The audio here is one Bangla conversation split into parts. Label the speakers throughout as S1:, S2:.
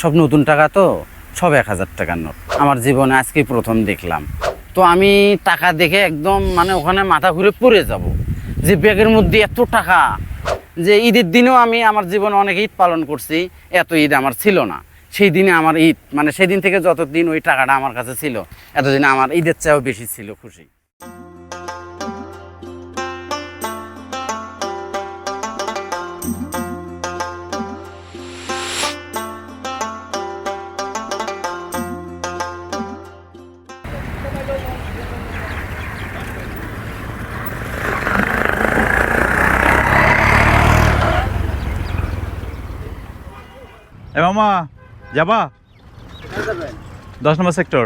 S1: সব নতুন টাকা তো, সব এক হাজার টাকার নোট। আমার জীবনে আজকে প্রথম দেখলাম। তো আমি টাকা দেখে একদম মানে ওখানে মাথা ঘুরে পড়ে যাব। যে ব্যাগের মধ্যে এত টাকা, যে ঈদের দিনেও আমি আমার জীবনে অনেক ঈদ পালন করছি, এত ঈদ আমার ছিল না। সেই দিনে আমার ঈদ মানে সেই দিন থেকে যতদিন ওই টাকাটা আমার কাছে ছিল, এতদিন আমার ঈদের চেয়েও বেশি ছিল খুশি।
S2: এ মামা যাবা? দশ নম্বর সেক্টর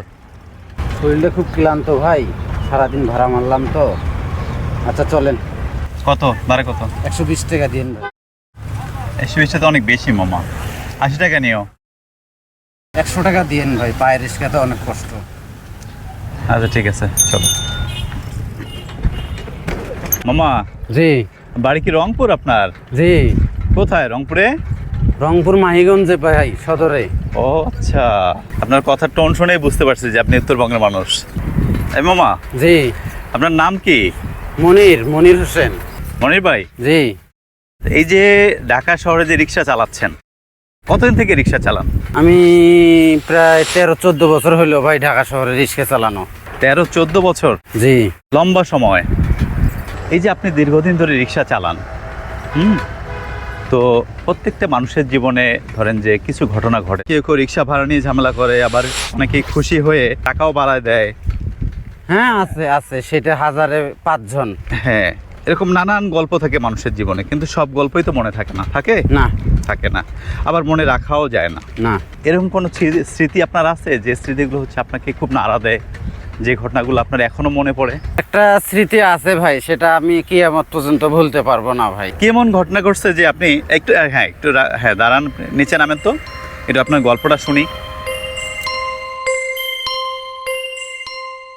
S1: শরীরটা খুব ক্লান্ত ভাই সারাদিন ভাড়া মারলাম তো। আচ্ছা চলেন।
S2: কত? বারে কত?
S1: একশো বিশ টাকা দিন ভাই।
S2: একশো বিশটা তো অনেক বেশি মামা। আশি টাকা নিও।
S1: একশো টাকা দিন ভাই পায়ের রিস্কাতে অনেক কষ্ট।
S2: আচ্ছা ঠিক আছে চলো। মামা
S1: জি।
S2: বাড়ি কি রংপুর আপনার?
S1: জি।
S2: কোথায় রংপুরে?
S1: রংপুর মাহিগঞ্জে ভাই সদরে।
S2: ও আচ্ছা। আপনার কথার টোন শুনেই বুঝতে পারছি যে আপনি উত্তরবঙ্গের মানুষ। এই মামা
S1: জি।
S2: আপনার নাম কি?
S1: মনির মনির হোসেন।
S2: মনির ভাই?
S1: জি।
S2: এই যে ঢাকা শহরে যে রিক্সা চালাচ্ছেন কতদিন থেকে রিক্সা চালান?
S1: আমি প্রায় তেরো চোদ্দ বছর হইল ভাই ঢাকা শহরে রিক্সা চালানো।
S2: তেরো চোদ্দ বছর?
S1: জি।
S2: লম্বা সময়। এই যে আপনি দীর্ঘদিন ধরে রিক্সা চালান হুম? তো প্রত্যেকটা মানুষের জীবনে ধরেন যে কিছু ঘটনা ঘটে। কেউ কেউ রিক্সা ভাড়া নিয়ে ঝামেলা করে আবার অনেকে খুশি হয়ে টাকাও বাড়ায় দেয়।
S1: হ্যাঁ আছে আছে সেটা হাজারে পাঁচজন।
S2: হ্যাঁ এরকম নানান গল্প থাকে মানুষের জীবনে কিন্তু সব গল্পই তো মনে থাকে না। থাকে?
S1: না।
S2: থাকে না। আবার মনে রাখাও যায় না।
S1: না।
S2: এরকম কোনো স্মৃতি- স্মৃতি আপনার আছে? যে স্মৃতিগুলো হচ্ছে আপনাকে খুব নাড়া দেয়? যে ঘটনাগুলো আপনার এখনও মনে পড়ে?
S1: একটা স্মৃতি আছে ভাই সেটা আমি কি আমার পর্যন্ত ভুলতে পারব না ভাই।
S2: কেমন ঘটনা ঘটছে যে আপনি একটু হ্যাঁ একটু হ্যাঁ দাঁড়ান নিচে নামেন তো। একটু আপনার গল্পটা শুনি।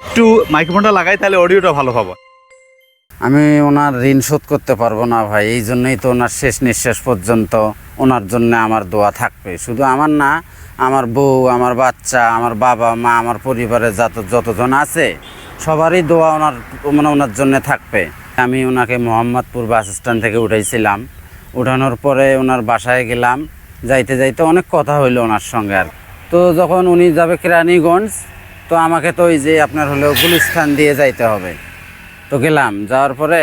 S2: একটু মাইক্রোফোনটা লাগাই তাহলে অডিওটা ভালো পাবো
S1: আমি ওনার ঋণ শোধ করতে পারব না ভাই এই জন্যই তো ওনার শেষ নিঃশ্বাস পর্যন্ত ওনার জন্য আমার দোয়া থাকবে। শুধু আমার না, আমার বউ, আমার বাচ্চা, আমার বাবা, মা, আমার পরিবারে যত, যতজন আছে, সবারই দোয়া ওনার মানে ওনার জন্য থাকবে। আমি ওনাকে মোহাম্মদপুর বাস স্ট্যান্ড থেকে উঠাইছিলাম। উঠানোর পরে ওনার বাসায় গেলাম। যাইতে যাইতে অনেক কথা হইল ওনার সঙ্গে আর। তো যখন উনি যাবে কেরানীগঞ্জ, তো আমাকে তো ওই যে আপনার হলো গুলিস্থান দিয়ে যাইতে হবে। তো গেলাম। যাওয়ার পরে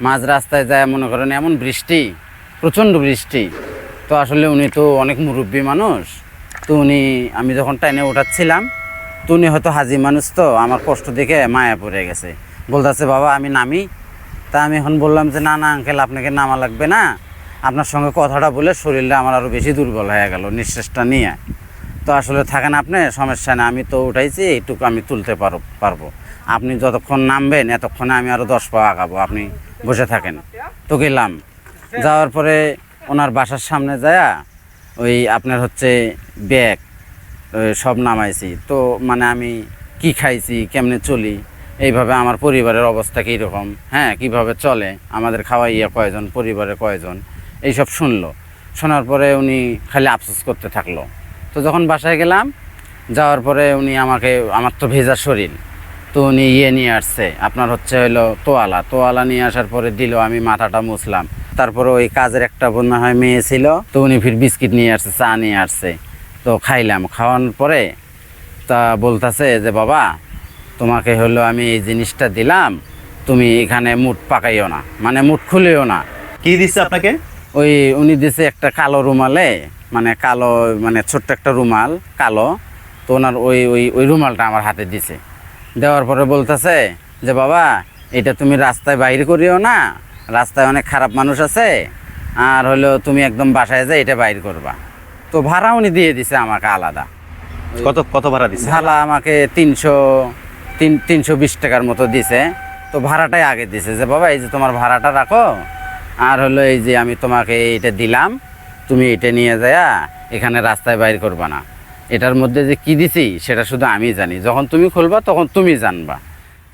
S1: মাঝ রাস্তায় যায় মনে করেন এমন বৃষ্টি, প্রচণ্ড বৃষ্টি। তো আসলে উনি তো অনেক মুরব্বী মানুষ। তো উনি, আমি যখন টাইনে ওঠাচ্ছিলাম তো উনি হয়তো হাজি মানুষ তো, আমার কষ্ট দেখে মায়া পড়ে গেছে। বলতেছে, বাবা, আমি নামি। তা আমি এখন বললাম যে, না না, আঙ্কেল, আপনাকে নামা লাগবে না। আপনার সঙ্গে কথাটা বলে শরীরটা আমার আরও বেশি দুর্বল হয়ে গেল, নিঃশ্বাসটা নিয়ে। তো আসলে থাকেন আপনি, সমস্যা না আমি তো উঠাইছি, এইটুকু আমি তুলতে পারো, পারব। আপনি যতক্ষণ নামবেন, এতক্ষণে আমি আরও দশ পা আগাবো, আপনি বসে থাকেন। তো গেলাম। যাওয়ার পরে ওনার বাসার সামনে যায়া ওই আপনার হচ্ছে ব্যাগ সব নামাইছি। তো মানে আমি কি খাইছি, কেমনে চলি, এইভাবে আমার পরিবারের অবস্থা কীরকম হ্যাঁ কীভাবে চলে, আমাদের খাওয়াইয়া কয়জন পরিবারে কয়জন, এইসব শুনলো। শোনার পরে উনি খালি আফসোস করতে থাকল। তো যখন বাসায় গেলাম, যাওয়ার পরে উনি আমাকে, আমার তো ভেজা শরীর, তো উনি ইয়ে নিয়ে আসছে, আপনার হচ্ছে হলো তোয়ালা। তোয়ালা নিয়ে আসার পরে দিল, আমি মাথাটা মুছলাম। তারপরে ওই কাজের একটা বোনা হয় মেয়ে ছিল তো উনি ফির বিস্কিট নিয়ে আসছে চা নিয়ে আসছে। তো খাইলাম খাওয়ানোর পরে তা বলতেছে যে বাবা তোমাকে হলো আমি এই জিনিসটা দিলাম তুমি এখানে মুঠ পাকাইও না মানে মুঠ খুলিও না।
S2: কি দিচ্ছে আপনাকে?
S1: ওই উনি দিছে একটা কালো রুমালে মানে কালো মানে ছোট্ট একটা রুমাল কালো তো ওনার ওই ওই ওই রুমালটা আমার হাতে দিছে। দেওয়ার পরে বলতেছে যে বাবা এটা তুমি রাস্তায় বাইরে করিও না রাস্তায় অনেক খারাপ মানুষ আছে আর হলো তুমি একদম বাসায় যাই এটা বাইর করবা। তো ভাড়া উনি দিয়ে দিছে আমাকে আলাদা।
S2: কত কত ভাড়া দিছে?
S1: ভাড়া আমাকে তিনশো তিন তিনশো বিশ টাকার মতো দিছে। তো ভাড়াটাই আগে দিছে যে বাবা এই যে তোমার ভাড়াটা রাখো আর হলো এই যে আমি তোমাকে এটা দিলাম তুমি এটা নিয়ে যায়া এখানে রাস্তায় বাইর করবা না। এটার মধ্যে যে কি দিছি সেটা শুধু আমি জানি। যখন তুমি খুলবা তখন তুমি জানবা।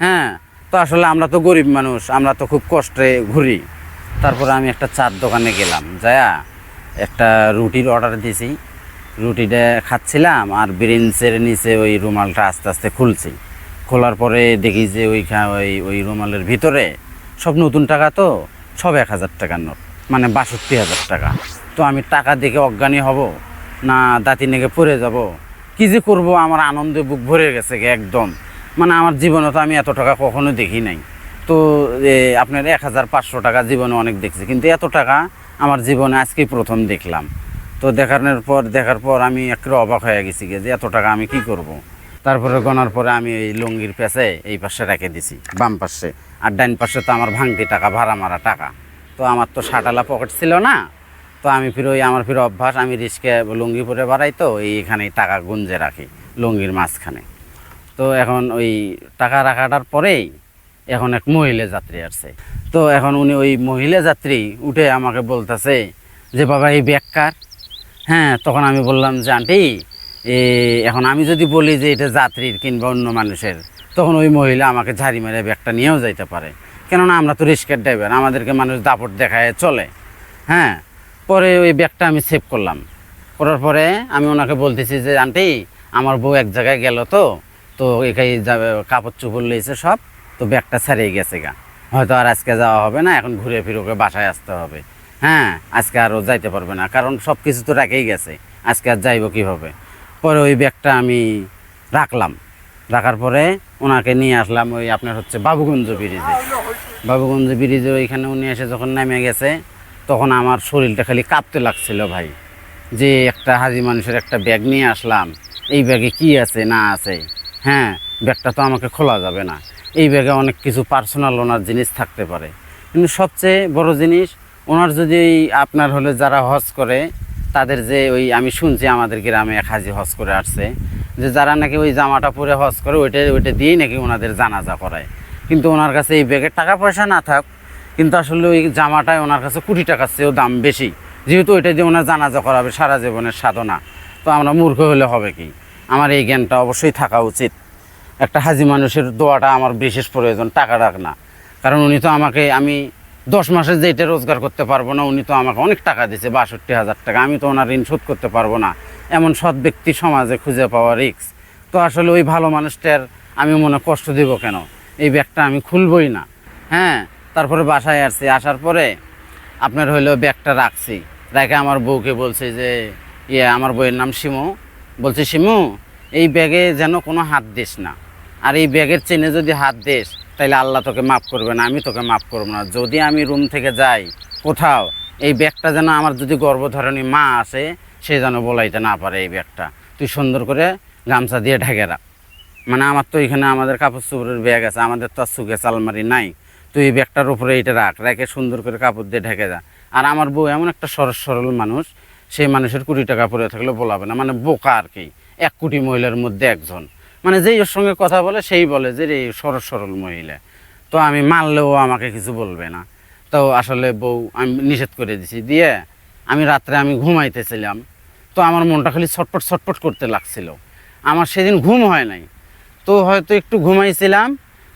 S1: হ্যাঁ তো আসলে আমরা তো গরিব মানুষ, আমরা তো খুব কষ্টে ঘুরি। তারপরে আমি একটা চার দোকানে গেলাম, যায়া একটা রুটির অর্ডার দিয়েছি রুটিটা খাচ্ছিলাম আর ব্রেঞ্চের নিচে ওই রুমালটা আস্তে আস্তে খুলছি। খোলার পরে দেখি যে ওইখানে ওই ওই রুমালের ভিতরে সব নতুন টাকা তো, সব এক হাজার টাকার নোট মানে বাষট্টি হাজার টাকা। তো আমি টাকা দেখে অজ্ঞানী হব, না দাঁতি নেগে পড়ে যাব, কি যে করব, আমার আনন্দে বুক ভরে গেছে একদম। মানে আমার জীবনে তো আমি এত টাকা কখনো দেখি নাই। তো আপনার এক হাজার পাঁচশো টাকা জীবনে অনেক দেখছি। কিন্তু এত টাকা আমার জীবনে আজকেই প্রথম দেখলাম। তো দেখানোর পর, দেখার পর আমি একটু অবাক হয়ে গেছি যে এত টাকা আমি কি করব। তারপরে গনার পরে আমি এই লুঙ্গির পেছে এই পাশে রেখে দিছি, বাম পাশে। আর ডাইন পাশে তো আমার ভাঙতি টাকা, ভাড়া মারা টাকা। তো আমার তো সাটালা পকেট ছিল না। তো আমি ফির ওই আমার ফির অভ্যাস, আমি রিস্কে লুঙ্গি পরে বাড়াই তো, এই এখানে টাকা গুঞ্জে রাখি, লুঙ্গির মাঝখানে। তো এখন ওই টাকা রাখাটার পরেই এখন এক মহিলা যাত্রী আসছে। তো এখন উনি ওই মহিলা যাত্রী উঠে আমাকে বলতেছে যে, বাবা, এই ব্যাগ কার? হ্যাঁ তখন আমি বললাম, যে আন্টি এখন আমি যদি বলি যে এটা যাত্রীর কিংবা অন্য মানুষের, তখন ওই মহিলা আমাকে ঝাড়ি মেরে ব্যাগটা নিয়েও যাইতে পারে। কেননা আমরা তো রিস্কের ড্রাইভার, আমাদেরকে মানুষ দাপট দেখায়, চলে। হ্যাঁ পরে ওই ব্যাগটা আমি সেভ করলাম। করার পরে আমি ওনাকে বলতেছি যে, আন্টি, আমার বউ এক জায়গায় গেল তো? তো এখানে যাবে কাপড় চোপড় লইছে সব, তো ব্যাগটা ছাড়িয়ে গেছে গা। হয়তো আর আজকে যাওয়া হবে না, এখন ঘুরে ফিরে ওকে বাসায় আসতে হবে। হ্যাঁ আজকে আরও যাইতে পারবে না, কারণ সব কিছু তো রেখেই গেছে, আজকে আর যাইব কীভাবে? পরে ওই ব্যাগটা আমি রাখলাম। রাখার পরে ওনাকে নিয়ে আসলাম ওই আপনার হচ্ছে বাবুগঞ্জ ব্রিজে। বাবুগঞ্জ ব্রিজে ওইখানে উনি এসে যখন নেমে গেছে, তখন আমার শরীরটা খালি কাঁপতে লাগছিল ভাই। যে একটা হাজি মানুষের একটা ব্যাগ নিয়ে আসলাম, এই ব্যাগে কি আছে না আছে? হ্যাঁ ব্যাগটা তো আমাকে খোলা যাবে না। এই ব্যাগে অনেক কিছু পার্সোনাল ওনার জিনিস থাকতে পারে। কিন্তু সবচেয়ে বড় জিনিস, ওনার যদি আপনার হলে যারা হজ করে, তাদের যে ওই আমি শুনছি আমাদের গ্রামে এক হাজি হজ করে আসছে, যে যারা নাকি ওই জামাটা পরে হজ করে, ওইটা ওইটা দিয়েই নাকি ওনাদের জানাজা করায়। কিন্তু ওনার কাছে এই ব্যাগের টাকা পয়সা না থাক, কিন্তু আসলে ওই জামাটায় ওনার কাছে কোটি টাকার চেয়েও দাম বেশি। যেহেতু ওইটা দিয়ে ওনার জানাজা করাবে, সারা জীবনের সাধনা। তো আমরা মূর্খ হলে হবে কি? আমার এই জ্ঞানটা অবশ্যই থাকা উচিত। একটা হাজি মানুষের দোয়াটা আমার বিশেষ প্রয়োজন, টাকা রাখ না। কারণ উনি তো আমাকে, আমি দশ মাসে যেটা রোজগার করতে পারব না, উনি তো আমাকে অনেক টাকা দিয়েছে, বাষট্টি হাজার টাকা। আমি তো ওনার ঋণ শোধ করতে পারব না। এমন সৎ ব্যক্তি সমাজে খুঁজে পাওয়া রিক্স তো আসলে ওই ভালো মানুষটার আমি মনে কষ্ট দেব কেন? এই ব্যাগটা আমি খুলবই না। হ্যাঁ তারপরে বাসায় আসছি। আসার পরে আপনার হইল ব্যাগটা রাখছি। রেখে আমার বউকে বলছে যে ইয়ে আমার বইয়ের নাম শিমু। বলছে, শিমু, এই ব্যাগে যেন কোনো হাত দিস না। আর এই ব্যাগের চেনে যদি হাত দিস তাহলে আল্লাহ তোকে মাফ করবে না, আমি তোকে মাফ করব না। যদি আমি রুম থেকে যাই কোথাও, এই ব্যাগটা যেন আমার যদি গর্ভধারণী মা আছে, সে যেন বলাইতে না পারে এই ব্যাগটা। তুই সুন্দর করে গামছা দিয়ে ঢেকে রাখ। মানে আমার তো এখানে আমাদের কাপড় চোপড়ের ব্যাগ আছে, আমাদের তো আর সুকেস আলমারি নাই। তুই এই ব্যাগটার উপরে এটা রাখ, রেখে সুন্দর করে কাপড় দিয়ে ঢেকে যা। আর আমার বউ এমন একটা সরল সরল মানুষ সেই মানুষের কোটি টাকা পরে থাকলে বলাবে না। মানে বোকা আর কি। এক কোটি মহিলার মধ্যে একজন। মানে যেই ওর সঙ্গে কথা বলে, সেই বলে যে রে, সরল সরল মহিলা। তো আমি মানলেও আমাকে কিছু বলবে না। তো আসলে বউ, আমি নিষেধ করে দিছি। দিয়ে আমি রাত্রে আমি ঘুমাইতেছিলাম তো আমার মনটা খালি ছটপট ছটপট করতে লাগছিল। আমার সেদিন ঘুম হয় নাই। তো হয়তো একটু ঘুমাইছিলাম।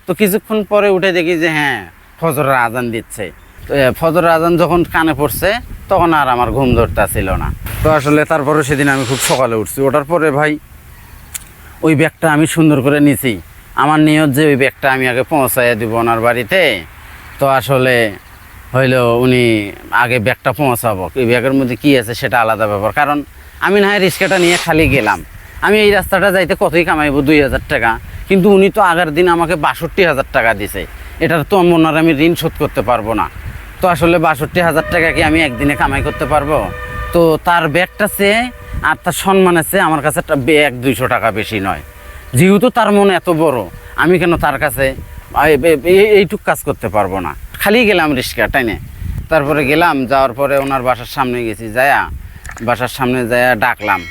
S1: তো কিছুক্ষণ পরে উঠে দেখি যে হ্যাঁ ফজরের আজান দিচ্ছে। ফজরের আজান যখন কানে পড়ছে, তখন আর আমার ঘুম ধরতে ছিল না। তো আসলে তারপরে সেদিন আমি খুব সকালে উঠছি। ওঠার পরে ভাই, ওই ব্যাগটা আমি সুন্দর করে নিছি। আমার নিয়ত যে ওই ব্যাগটা আমি আগে পৌঁছাইয়া দিব ওনার বাড়িতে। তো আসলে হইল উনি আগে ব্যাগটা পৌঁছাবো। এই ব্যাগের মধ্যে কী আছে সেটা আলাদা ব্যাপার। কারণ আমি না হয় রিক্সাটা নিয়ে খালি গেলাম। আমি এই রাস্তাটা যাইতে কতই কামাইবো? দুই হাজার টাকা। কিন্তু উনি তো আগের দিন আমাকে বাষট্টি হাজার টাকা দিছে। এটার তো মনে আমি ঋণ শোধ করতে পারব না। তো আসলে বাষট্টি হাজার টাকা কি আমি একদিনে কামাই করতে পারব? তো তার ব্যাগটা চেয়ে আর তার সম্মান আছে আমার কাছে একটা ব্যাগ দুইশো টাকা বেশি নয়। যেহেতু তার মন এত বড়, আমি কেন তার কাছে এই- এই- এই- এইটুক কাজ করতে পারব না। খালি গেলাম রিক্সা টাইনে। তারপরে গেলাম, যাওয়ার পরে ওনার বাসার সামনে গেছি, যায়া বাসার সামনে যায়া ডাকলাম।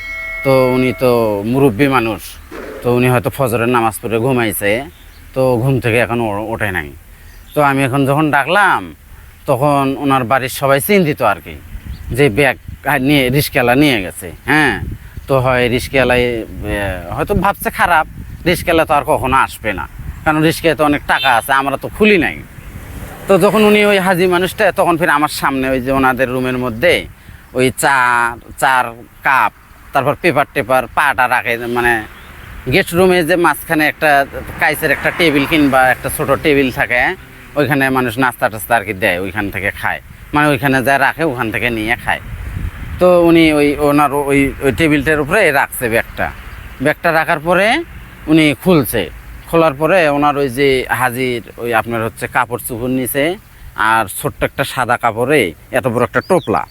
S1: তো উনি তো মুরব্বী মানুষ, তো উনি হয়তো ফজরের নামাজ পড়ে ঘুমাইছে, তো ঘুম থেকে এখন ওঠে নাই। তো আমি এখন যখন ডাকলাম তখন ওনার বাড়ির সবাই চিন্তিত আর কি, যে ব্যাগ নিয়ে, রিস্কেলা নিয়ে গেছে হ্যাঁ? তো হয় রিস্কেলায় হয়তো ভাবছে খারাপ, রিস্কেলা তো আর কখনো আসবে না, কারণ রিস্কে তো অনেক টাকা আছে, আমরা তো খুলি নাই। তো যখন উনি ওই হাজি মানুষটা, তখন ফির আমার সামনে ওই যে ওনাদের রুমের মধ্যে ওই চা, চার কাপ, তারপর পেপার টেপার পাটা রাখে মানে গেস্ট রুমে যে মাঝখানে একটা কাইসের একটা টেবিল কিংবা একটা ছোট টেবিল থাকে ওইখানে মানুষ নাস্তা টাস্তা আর কি দেয়, ওইখান থেকে খায়। মানে ওইখানে যা রাখে, ওখান থেকে নিয়ে খায়। তো উনি ওই ওনার ওই ওই টেবিলটার উপরে রাখছে ব্যাগটা। ব্যাগটা রাখার পরে উনি খুলছে। খোলার পরে ওনার ওই যে হাজির, ওই আপনার হচ্ছে কাপড় চুপড় নিছে আর ছোট্ট একটা সাদা কাপড়ে, এত বড় একটা টোপলা।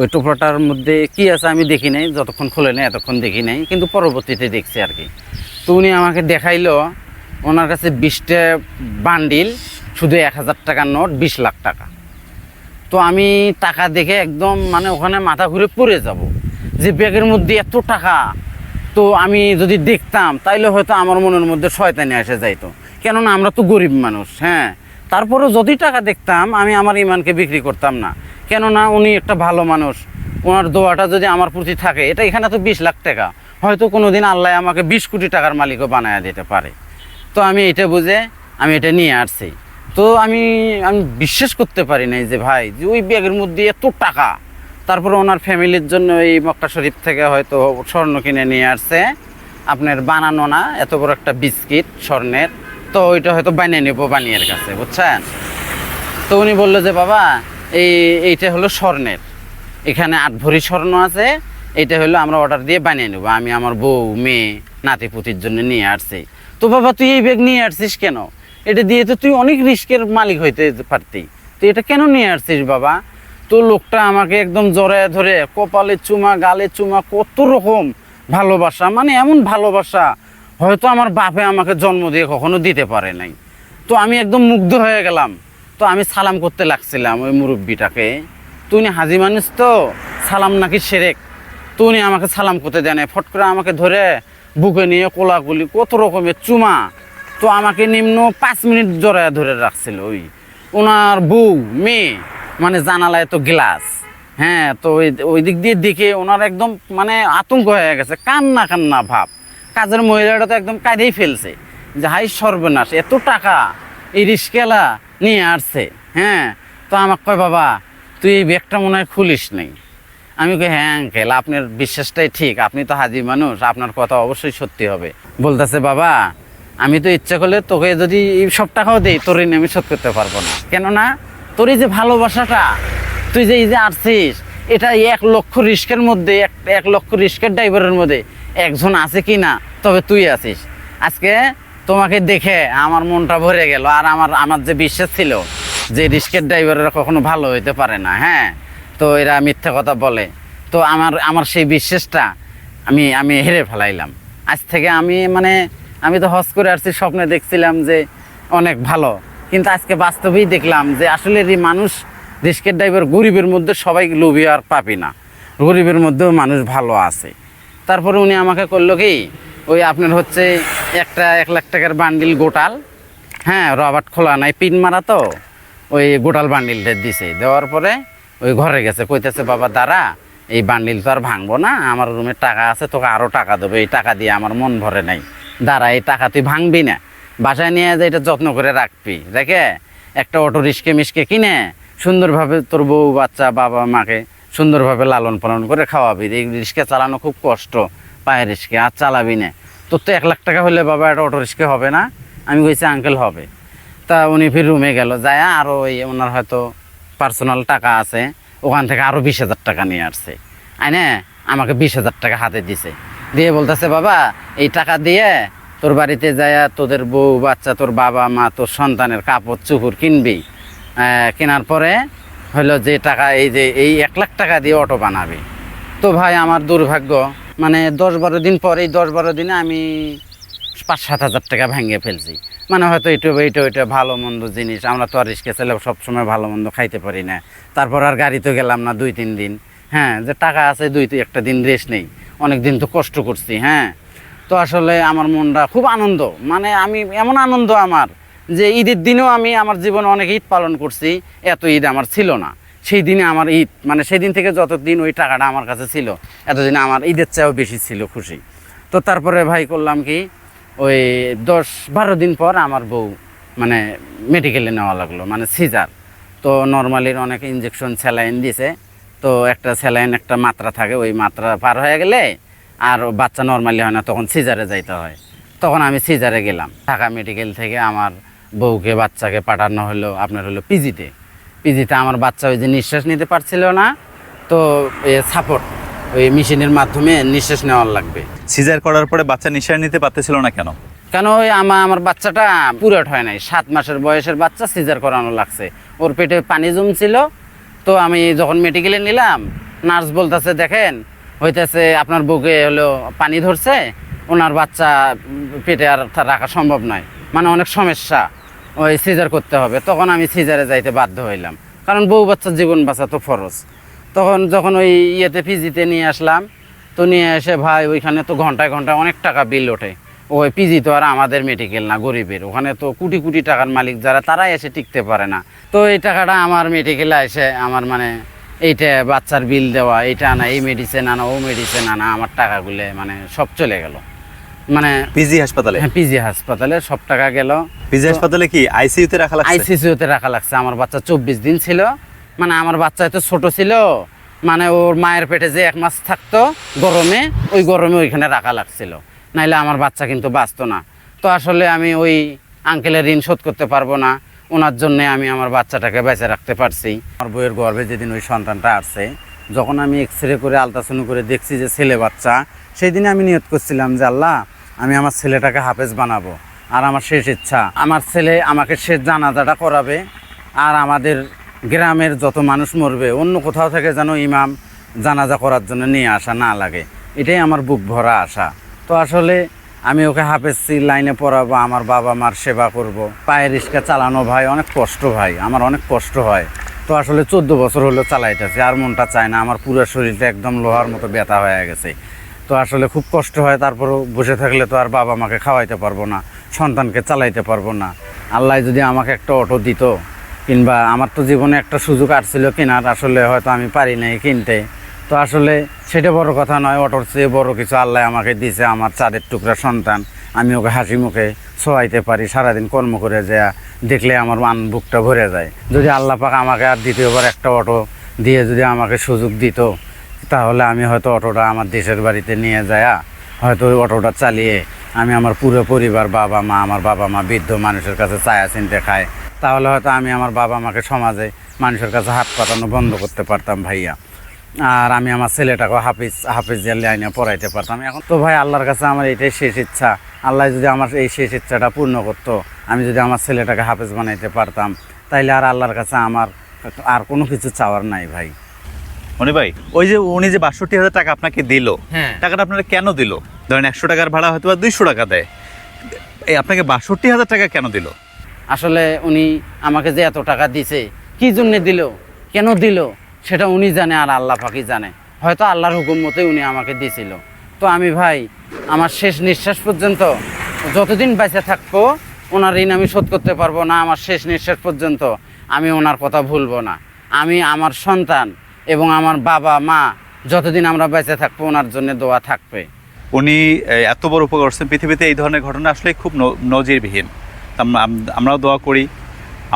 S1: ওই টোপলাটার মধ্যে কি আছে আমি দেখি নাই, যতক্ষণ খুলে নেই এতক্ষণ দেখি নাই, কিন্তু পরবর্তীতে দেখছি আর কি। তো উনি আমাকে দেখাইলো, ওনার কাছে বিশটা বান্ডিল শুধু এক হাজার টাকার নোট, বিশ লাখ টাকা। তো আমি টাকা দেখে একদম মানে ওখানে মাথা ঘুরে পড়ে যাব। যে ব্যাগের মধ্যে এত টাকা, তো আমি যদি দেখতাম, তাইলে হয়তো আমার মনের মধ্যে শয়তানি এসে যাইতো। কেননা আমরা তো গরিব মানুষ হ্যাঁ। তারপরে যদি টাকা দেখতাম, আমি আমার ইমানকে বিক্রি করতাম না। কেননা উনি একটা ভালো মানুষ। ওনার দোয়াটা যদি আমার প্রতি থাকে, এটা এখানে তো বিশ লাখ টাকা। হয়তো কোনো দিন আল্লাহ আমাকে বিশ কোটি টাকার মালিকও বানায় দিতে পারে। তো আমি এটা বুঝে আমি এটা নিয়ে আসছি। তো আমি আমি বিশ্বাস করতে পারি নাই যে ভাই, যে ওই ব্যাগের মধ্যে এত টাকা। তারপরে ওনার ফ্যামিলির জন্য এই মক্কা শরীফ থেকে হয়তো স্বর্ণ কিনে নিয়ে আসছে। আপনার বানানো না, এত বড় একটা বিস্কিট, স্বর্ণের। তো ওইটা হয়তো বানিয়ে নেব বানিয়ের কাছে, বুঝছেন? তো উনি বলল যে, বাবা, এই, এইটা হলো স্বর্ণের। এখানে আট ভরি স্বর্ণ আছে এটা হলো আমরা অর্ডার দিয়ে বানিয়ে নেব। আমি আমার বউ, মেয়ে নাতি পুতির জন্য নিয়ে আসছি। তো বাবা, তুই এই ব্যাগ নিয়ে আসছিস কেন? এটা দিয়ে তো তুই অনেক রিস্কের মালিক হইতে পারতি। তো এটা কেন নিয়ে আসছিস বাবা? তো লোকটা আমাকে একদম জড়ায় ধরে, কপালে চুমা, গালে চুমা, কত রকম ভালোবাসা মানে এমন ভালোবাসা, হয়তো আমার বাপে আমাকে জন্ম দিয়ে কখনো দিতে পারে নাই। তো আমি একদম মুগ্ধ হয়ে গেলাম। তো আমি সালাম করতে লাগছিলাম ওই মুরব্বিটাকে। তো উনি হাজি মানুষ তো, সালাম নাকি সেরেক? তো উনি আমাকে সালাম করতে দেয় নাই ফট করে আমাকে ধরে, বুকে নিয়ে কোলাকুলি, কত রকমের চুমা তো আমাকে নিম্ন পাঁচ মিনিট জড়ায় ধরে রাখছিল ওই ওনার বউ, মেয়ে মানে জানালায় তো গ্লাস। হ্যাঁ তো ওই ওই দিক দিয়ে দেখে ওনার একদম মানে আতঙ্ক হয়ে গেছে, কান্না কান্না ভাব। কাজের মহিলাটা তো একদম কাঁদেই ফেলছে যে, হাই সর্বনাশ, এত টাকা, এই রিস্কেলা নিয়ে আসছে। হ্যাঁ তো আমাকে কয়, বাবা, তুই এই ব্যাগটা মনে হয় খুলিস নেই। আমি কই হ্যাঁ আঙ্কেল, আপনার বিশ্বাসটাই ঠিক, আপনি তো হাজি মানুষ, আপনার কথা অবশ্যই সত্যি হবে। বলতেছে, বাবা আমি তো ইচ্ছা করলে তোকে যদি সব টাকাও দেই, তোর ঋণ আমি শোধ করতে পারব না। কেননা তোর এই যে ভালোবাসাটা, তুই যে এই যে আসছিস, এটা এক লক্ষ রিস্কের মধ্যে, এক এক লক্ষ রিস্কের ড্রাইভারের মধ্যে একজন আছে কি না তবে তুই আছিস। আজকে তোমাকে দেখে আমার মনটা ভরে গেল, আর আমার আমার যে বিশ্বাস ছিল যে রিস্কের ড্রাইভাররা কখনো ভালো হইতে পারে না হ্যাঁ? তো এরা মিথ্যা কথা বলে। তো আমার আমার সেই বিশ্বাসটা আমি আমি হেরে ফেলাইলাম। আজ থেকে আমি মানে আমি তো হজ করে আসছি, স্বপ্নে দেখছিলাম যে অনেক ভালো। কিন্তু আজকে বাস্তবেই দেখলাম যে আসলে এই মানুষ, রিস্কের ড্রাইভার গরিবের মধ্যে সবাই লোভী আর পাবি না। গরিবের মধ্যেও মানুষ ভালো আছে। তারপরে উনি আমাকে করল কি, ওই আপনার হচ্ছে একটা এক লাখ টাকার বান্ডিল গোটাল হ্যাঁ রবার্ট খোলা নাই, পিন মারা তো, ওই গোটাল বান্ডিলটা দিছে। দেওয়ার পরে ওই ঘরে গেছে, কইতেছে, বাবা, দাঁড়া, এই বান্ডিল তো আর ভাঙবো না, আমার রুমে টাকা আছে, তোকে আরও টাকা দেবো, এই টাকা দিয়ে আমার মন ভরে নাই। দাঁড়া, এই টাকা তুই ভাঙবি না। বাসায় নিয়ে যে এটা যত্ন করে রাখবি। দেখে? একটা অটো রিস্কে মিসকে কিনে সুন্দরভাবে তোর বউ, বাচ্চা, বাবা, মাকে সুন্দরভাবে লালন পালন করে খাওয়াবি। এই রিস্কে চালানো খুব কষ্ট, পায়ের রিস্কে, আর চালাবি না। তোর তো এক লাখ টাকা হলে বাবা একটা অটো রিস্কে হবে না। আমি কইছি, আঙ্কেল, হবে। তা উনি ফির রুমে গেল, যায় আরও ওই ওনার হয়তো পার্সোনাল টাকা আছে, ওখান থেকে আরও বিশ হাজার টাকা নিয়ে আসছে। আইনে আমাকে বিশ হাজার টাকা হাতে দিছে। দিয়ে বলতেছে, বাবা, এই টাকা দিয়ে তোর বাড়িতে যায় তোদের বউ, বাচ্চা, তোর বাবা, মা, তোর সন্তানের কাপড় চুপুর কিনবি। কেনার পরে হলো যে টাকা, এই যে, এই এক লাখ টাকা দিয়ে অটো বানাবি। তো ভাই, আমার দুর্ভাগ্য মানে দশ বারো দিন পর এই দশ বারো দিনে আমি পাঁচ সাত হাজার টাকা ভেঙে ফেলছি। মানে হয়তো এইটা এইটা ওইটা ভালো মন্দ জিনিস, আমরা তো আর রিস্কে ছেলে সবসময় ভালো মন্দ খাইতে পারি না। তারপর আর গাড়িতে গেলাম না দুই, তিন দিন। হ্যাঁ যে টাকা আছে দুই একটা দিন রেস্ট নেই। অনেক দিন তো কষ্ট করছি হ্যাঁ। তো আসলে আমার মনটা খুব আনন্দ। মানে আমি, এমন আনন্দ আমার যে ঈদের দিনেও আমি আমার জীবনে অনেক ঈদ পালন করছি, এত ঈদ আমার ছিল না। সেই দিনে আমার ঈদ মানে সেই দিন থেকে যতদিন ওই টাকাটা আমার কাছে ছিল, এতদিন আমার ঈদের চেয়েও বেশি ছিল খুশি। তো তারপরে ভাই করলাম কি, ওই দশ, বারো দিন পর আমার বউ মানে মেডিকেলে নেওয়া লাগল মানে সিজার তো নর্মালির অনেক ইঞ্জেকশন স্যালাইন দিয়েছে তো একটা স্যালাইন একটা মাত্রা থাকে ওই মাত্রা পার হয়ে গেলে আর বাচ্চা নর্মালি হয় না তখন সিজারে যাইতে হয়। তখন আমি সিজারে গেলাম। ঢাকা মেডিকেল থেকে আমার বউকে বাচ্চাকে পাঠানো হলো আপনার হলো পিজিতে। পিজিতে আমার বাচ্চা ওই যে নিঃশ্বাস নিতে পারছিল না তো এ সাপোর্ট ওই মেশিনের মাধ্যমে নিঃশ্বাস নেওয়ার লাগবে।
S2: সিজার করার পরে বাচ্চা নিঃশ্বাস নিতে পারতেছিল না কেন?
S1: কেন ওই আমার আমার বাচ্চাটা পুরট হয় নাই। সাত মাসের বয়সের বাচ্চা সিজার করানো লাগছে। ওর পেটে পানি জমছিল তো আমি যখন মেডিকেলে নিলাম নার্স বলতেছে, দেখেন, হইতেছে আপনার বুকে হলো পানি ধরছে, ওনার বাচ্চা পেটে আর রাখা সম্ভব নয়। মানে অনেক সমস্যা, ওই সিজার করতে হবে। তখন আমি সিজারে যাইতে বাধ্য হইলাম। কারণ বউ বাচ্চার জীবন বাঁচা তো ফরজ। তখন যখন ওই ইয়েতে পিজিতে নিয়ে আসলাম, তো নিয়ে এসে ভাই, ওইখানে তো ঘন্টায় ঘন্টায় অনেক টাকা বিল ওঠে। ওই পিজি তো আর আমাদের মেডিকেল না গরিবের। ওখানে তো কোটি কোটি টাকার মালিক যারা তারাই এসে টিকতে পারে না। তো এই টাকাটা আমার মেডিকেলে এসে আমার মানে এইটা বাচ্চার বিল দেওয়া এইটা আনা এই মেডিসিন আনা ও মেডিসিন আনা আমার টাকাগুলো মানে সব চলে গেল। মানে
S2: পিজি হাসপাতালে?
S1: হ্যাঁ পিজি হাসপাতালে সব টাকা গেল।
S2: পিজি হাসপাতালে কি আইসিইউতে রাখা লাগছে?
S1: আইসিসিউতে রাখা লাগছে। আমার বাচ্চা চব্বিশ দিন ছিল। মানে আমার বাচ্চা এত ছোট ছিল। মানে ওর মায়ের পেটে যে এক মাস থাকতো গরমে ওই গরমে ওইখানে রাখা লাগছিল। নাইলে আমার বাচ্চা কিন্তু বাঁচতো না। তো আসলে আমি ওই আঙ্কেলের ঋণ শোধ করতে পারব না। ওনার জন্যে আমি আমার বাচ্চাটাকে বেঁচে রাখতে পারছি। আমার বইয়ের গর্ভে যেদিন ওই সন্তানটা আসছে, যখন আমি এক্স রে করে আলট্রাসাউন্ড করে দেখছি যে ছেলে বাচ্চা সেই দিনে আমি নিয়ত করছিলাম যে, আল্লাহ, আমি আমার ছেলেটাকে হাফেজ বানাবো। আর আমার শেষ ইচ্ছা, আমার ছেলে আমাকে শেষ জানাজাটা করাবে। আর আমাদের গ্রামের যত মানুষ মরবে, অন্য কোথাও থেকে যেন ইমাম জানাজা করার জন্য নিয়ে আসা না লাগে। এটাই আমার বুক ভরা আশা। তো আসলে আমি ওকে হাফেজছি লাইনে পড়াবো, আমার বাবা মার সেবা করব। পায়ের রিক্সা চালানো ভাই অনেক কষ্ট ভাই, আমার অনেক কষ্ট হয়। তো আসলে চোদ্দ বছর হলো চালাইতেছে, আর মনটা চায় না, আমার পুরো শরীরটা একদম লোহার মতো ব্যথা হয়ে গেছে। তো আসলে খুব কষ্ট হয়, তারপরও বসে থাকলে তো আর বাবা মাকে খাওয়াইতে পারব না, সন্তানকে চালাইতে পারব না। আল্লাহ যদি আমাকে একটা অটো দিত, কিংবা আমার তো জীবনে একটা সুযোগ আসছিল কেনার, আসলে হয়তো আমি পারি নাই কিনতে। তো আসলে সেটা বড় কথা নয়, অটোর চেয়ে বড় কিছু আল্লাহ আমাকে দিয়েছে আমার চাঁদের টুকরা সন্তান। আমি ওকে হাসি মুখে ছোয়াইতে পারি, সারাদিন কর্ম করে যা দেখলে আমার মান বুকটা ভরে যায়। যদি আল্লাহ পাক আমাকে আর দ্বিতীয়বার একটা অটো দিয়ে যদি আমাকে সুযোগ দিত, তাহলে আমি হয়তো অটোটা আমার দেশের বাড়িতে নিয়ে যায়া, হয়তো ওই অটোটা চালিয়ে আমি আমার পুরো পরিবার, বাবা মা, আমার বাবা মা বৃদ্ধ মানুষের কাছে চায়া চিনতে খায়। তাহলে হয়তো আমি আমার বাবা মাকে সমাজে মানুষের কাছে হাত পাতানো বন্ধ করতে পারতাম ভাইয়া। আর আমি আমার ছেলেটাকে হাফিজ হাফিজ হাফিজের লাইনে পড়াইতে পারতাম। এখন তো ভাই আল্লাহর কাছে আমার এটাই শেষ ইচ্ছা। আল্লাহ যদি আমার এই শেষ ইচ্ছাটা পূর্ণ করতো আমি যদি আমার ছেলেটাকে হাফিজ বানাইতে পারতাম তাইলে আর আল্লাহর কাছে আমার আর কোনো কিছু চাওয়ার নাই ভাই।
S2: মনি ভাই ওই যে উনি যে বাষট্টি হাজার টাকা আপনাকে দিল
S1: হ্যাঁ।
S2: টাকাটা আপনারা কেন দিল? ধরেন একশো টাকার ভাড়া হয়তো বা দুইশো টাকা দেয়। এই আপনাকে বাষট্টি হাজার টাকা কেন দিল?
S1: আসলে উনি আমাকে যে এত টাকা দিছে কি জন্য দিল? কেন দিল? সেটা উনি জানে আর আল্লাহ পাকি জানে। হয়তো আল্লাহর হুকুম মতোই উনি আমাকে দিয়েছিল তো আমি ভাই, আমার শেষ নিঃশ্বাস পর্যন্ত যতদিন বেঁচে থাকব, ওনার ঋণ আমি শোধ করতে পারব না, আমার শেষ নিঃশ্বাস পর্যন্ত আমি ওনার কথা ভুলবো না। আমি আমার সন্তান এবং আমার বাবা, মা, যতদিন আমরা বেঁচে থাকব, ওনার জন্য দোয়া থাকবে।
S2: উনি এত বড় উপকার করছেন। পৃথিবীতে এই ধরনের ঘটনা আসলে খুব নজিরবিহীন। আমরাও দোয়া করি।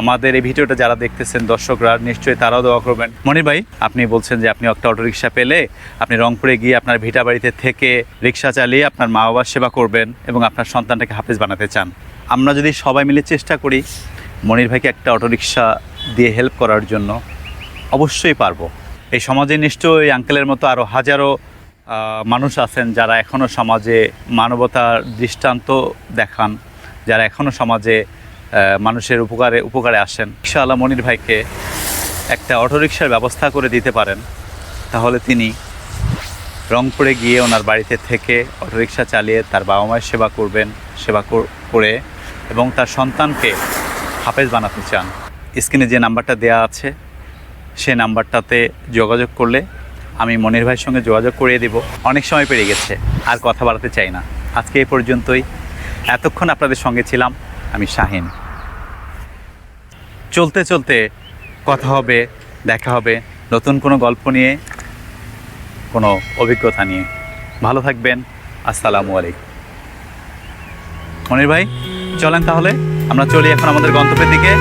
S2: আমাদের এই ভিডিওটা যারা দেখতেছেন, দর্শকরা, নিশ্চয়ই তারাও দোয়া করবেন। মনির ভাই, আপনি বলছেন যে আপনি একটা অটোরিকশা পেলে আপনি রংপুরে গিয়ে আপনার ভিটা বাড়িতে থেকে রিক্সা চালিয়ে আপনার মা বাবার সেবা করবেন এবং আপনার সন্তানটাকে হাফেজ বানাতে চান। আমরা যদি সবাই মিলে চেষ্টা করি, মনির ভাইকে একটা অটোরিকশা দিয়ে হেল্প করার জন্য, অবশ্যই পারব। এই সমাজে নিশ্চয়ই আঙ্কেলের মতো আরও হাজারো মানুষ আছেন যারা এখনও সমাজে মানবতার দৃষ্টান্ত দেখান, যারা এখনও সমাজে মানুষের উপকারে উপকারে আসেন। ইনশাআল্লাহ মনির ভাইকে একটা অটোরিকশার ব্যবস্থা করে দিতে পারেন। তাহলে তিনি রংপুরে গিয়ে ওনার বাড়িতে থেকে অটোরিকশা চালিয়ে তার বাবা মায়ের সেবা করবেন, সেবা কর- এবং তার সন্তানকে হাফেজ বানাতে চান। স্ক্রিনে যে নাম্বারটা দেয়া আছে, সে নাম্বারটাতে যোগাযোগ করলে আমি মনির ভাইয়ের সঙ্গে যোগাযোগ করিয়ে দিব। অনেক সময় পেরিয়ে গেছে, আর কথা বাড়াতে চাই না। আজকে এই পর্যন্তই। এতক্ষণ আপনাদের সঙ্গে ছিলাম। আমি শাহিন। চলতে চলতে কথা হবে, দেখা হবে, নতুন কোনো গল্প নিয়ে, কোনো অভিজ্ঞতা নিয়ে। ভালো থাকবেন, আসসালামু আলাইকুম। মনির ভাই, চলেন তাহলে, আমরা চলি এখন আমাদের গন্তব্যের দিকে।